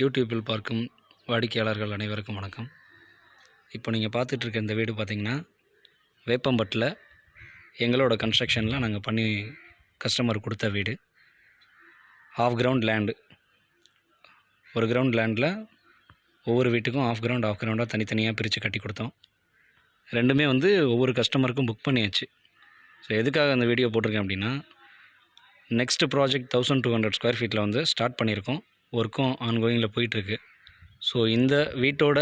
யூடியூப்பில் பார்க்கும் வாடிக்கையாளர்கள் அனைவருக்கும் வணக்கம். இப்போ நீங்கள் பார்த்துட்ருக்க இந்த வீடு பார்த்தீங்கன்னா வேப்பம்பட்டில் எங்களோட கன்ஸ்ட்ரக்ஷனில் நாங்கள் பண்ணி கஸ்டமர் கொடுத்த வீடு. ஆஃப் கிரவுண்ட் லேண்டு ஒரு கிரவுண்ட் லேண்டில் ஒவ்வொரு வீட்டுக்கும் ஆஃப் கிரவுண்ட் ஆஃப் கிரவுண்டாக தனித்தனியாக பிரித்து கட்டி கொடுத்தோம். ரெண்டுமே வந்து ஒவ்வொரு கஸ்டமருக்கும் புக் பண்ணியாச்சு. ஸோ எதுக்காக அந்த வீடியோ போட்டிருக்கேன் அப்படின்னா next project thousand two hundred square ஃபீட்டில் வந்து ஸ்டார்ட் பண்ணியிருக்கோம். ஒர்க்கும் ஆன்கோயிங்கில் போயிட்டுருக்கு. ஸோ இந்த வீட்டோட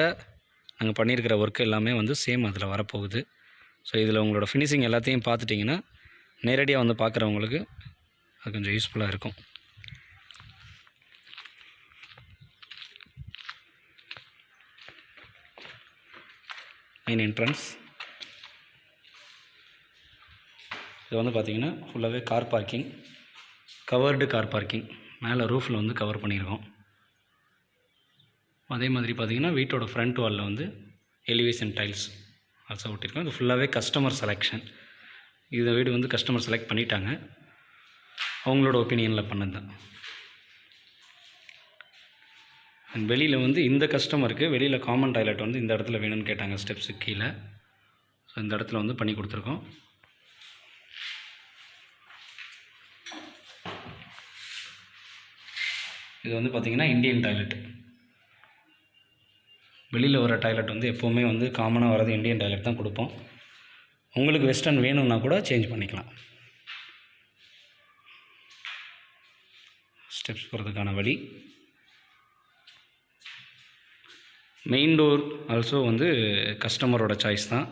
நாங்கள் பண்ணியிருக்கிற ஒர்க் எல்லாமே வந்து சேம் அதில் வரப்போகுது. ஸோ இதில் உங்களோட ஃபினிஷிங் எல்லாத்தையும் பார்த்துட்டிங்கன்னா நேரடியாக வந்து பார்க்குறவங்களுக்கு அது கொஞ்சம் யூஸ்ஃபுல்லாக இருக்கும். மெயின் என்ட்ரன்ஸ் இது வந்து பார்த்திங்கன்னா ஃபுல்லாகவே car parking covered car parking மேலே ரூஃபில் வந்து கவர் பண்ணியிருக்கோம். அதே மாதிரி பார்த்தீங்கன்னா வீட்டோட ஃப்ரண்ட் வாலில் வந்து எலிவேஷன் டைல்ஸ் ஆல்சோ ஒட்டியிருக்கோம். இது ஃபுல்லாகவே கஸ்டமர் செலெக்ஷன் இதை வீடு வந்து கஸ்டமர் செலக்ட் பண்ணிட்டாங்க. அவங்களோட ஒப்பீனியனில் பண்ணது தான். அண்ட் வெளியில் வந்து இந்த கஸ்டமருக்கு வெளியில் காமன் டாய்லெட் வந்து இந்த இடத்துல வேணும்னு கேட்டாங்க. ஸ்டெப்ஸுக்கு கீழே. ஸோ இந்த இடத்துல வந்து பண்ணி கொடுத்துருக்கோம். இது வந்து பார்த்திங்கன்னா இந்தியன் டாய்லெட். வெளியில் வர டாய்லெட் வந்து எப்போவுமே வந்து காமனாக வரது இந்தியன் டாய்லெட் தான் கொடுப்போம். உங்களுக்கு வெஸ்டர்ன் வேணும்னா கூட சேஞ்ச் பண்ணிக்கலாம். ஸ்டெப்ஸ் போகிறதுக்கான வழி. மெயின் டோர் ஆல்சோ வந்து கஸ்டமரோட சாய்ஸ் தான்.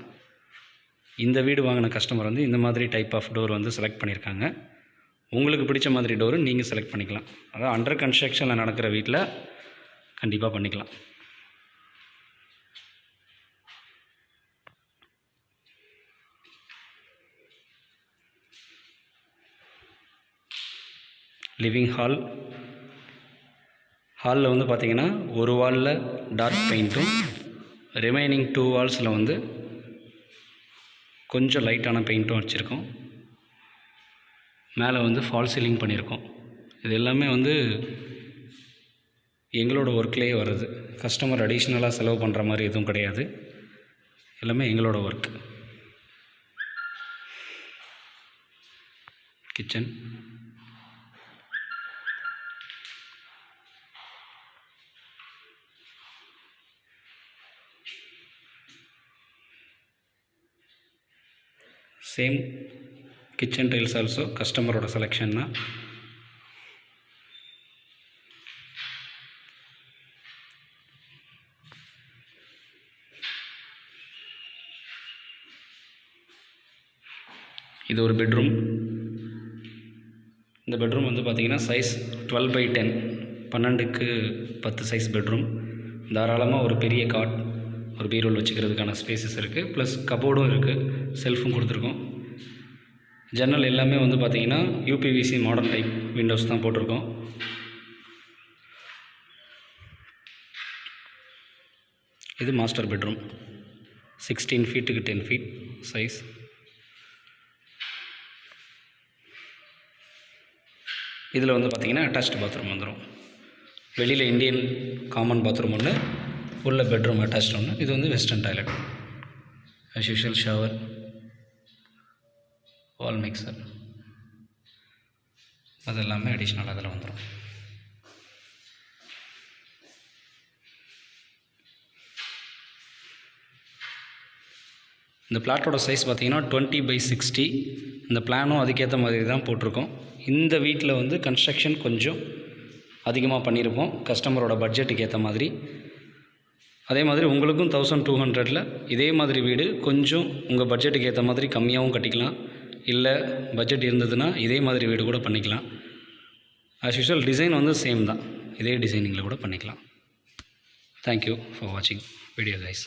இந்த வீடு வாங்கின கஸ்டமர் வந்து இந்த மாதிரி டைப் ஆஃப் டோர் வந்து செலக்ட் பண்ணியிருக்காங்க. உங்களுக்கு பிடிச்ச மாதிரி டோரு நீங்கள் செலக்ட் பண்ணிக்கலாம். அதாவது அண்டர் கன்ஸ்ட்ரக்ஷனில் நடக்கிற வீட்டில் கண்டிப்பாக பண்ணிக்கலாம். லிவிங் ஹால் ஹாலில் வந்து பார்த்திங்கன்னா ஒரு வாலில் டார்க் பெயிண்ட்டும் ரிமைனிங் டூ வால்ஸில் வந்து கொஞ்சம் லைட்டான பெயிண்ட்டும் வச்சுருக்கோம். மேலே வந்து ஃபால் சீலிங் பண்ணியிருக்கோம். இது எல்லாமே வந்து எங்களோட ஒர்க்லேயே வருது. கஸ்டமர் அடிஷ்னலாக செலவு பண்ணுற மாதிரி எதுவும் கிடையாது. எல்லாமே எங்களோட work kitchen same kitchen tiles also கஸ்டமரோட செலெக்ஷன் தான். இது ஒரு பெட்ரூம் இந்த பெட்ரூம் வந்து பார்த்திங்கன்னா சைஸ் டுவெல் பை டென் பன்னெண்டுக்கு பத்து சைஸ் பெட்ரூம் தாராளமாக ஒரு பெரிய காட் ஒரு பீரோல் வச்சுக்கிறதுக்கான ஸ்பேசஸ் இருக்குது ப்ளஸ் கபோர்டும் இருக்குது செல்ஃபும் கொடுத்துருக்கோம். ஜன்னல் எல்லாமே வந்து பார்த்திங்கன்னா யூபிவிசி மாடர்ன் டைப் விண்டோஸ் தான் போட்டிருக்கோம். இது மாஸ்டர் பெட்ரூம் சிக்ஸ்டீன் ஃபீட்டுக்கு டென் ஃபீட் சைஸ் இதில் வந்து பார்த்திங்கன்னா அட்டாச்டு பாத்ரூம் வந்துடும் வெளியில் இந்தியன் காமன் பாத்ரூம் ஒன்று உள்ள பெட்ரூம் அட்டாச் ஒன்று இது வந்து western toilet as usual shower wall mixer அது எல்லாமே அடிஷ்னலாக அதில் வந்துடும் இந்த பிளாட்டோட சைஸ் பார்த்தீங்கன்னா டுவெண்ட்டி பை சிக்ஸ்டி இந்த பிளானும் அதுக்கேற்ற மாதிரி தான் போட்டிருக்கோம். இந்த வீட்டில் வந்து கன்ஸ்ட்ரக்ஷன் கொஞ்சம் அதிகமாக பண்ணியிருப்போம். கஸ்டமரோட பட்ஜெட்டுக்கு ஏற்ற மாதிரி. அதே மாதிரி உங்களுக்கும் தௌசண்ட் டூ ஹண்ட்ரடில் இதே மாதிரி வீடு கொஞ்சம் உங்கள் பட்ஜெட்டுக்கு ஏற்ற மாதிரி கம்மியாகவும் கட்டிக்கலாம். இல்லை பட்ஜெட் இருந்ததுன்னா இதே மாதிரி வீடு கூட பண்ணிக்கலாம். ஆஸ் யூஷுவல் டிசைன் வந்து சேம் தான். இதே டிசைனிங்கில் கூட பண்ணிக்கலாம். தேங்க்யூ ஃபார் வாட்சிங் வீடியோ கைஸ்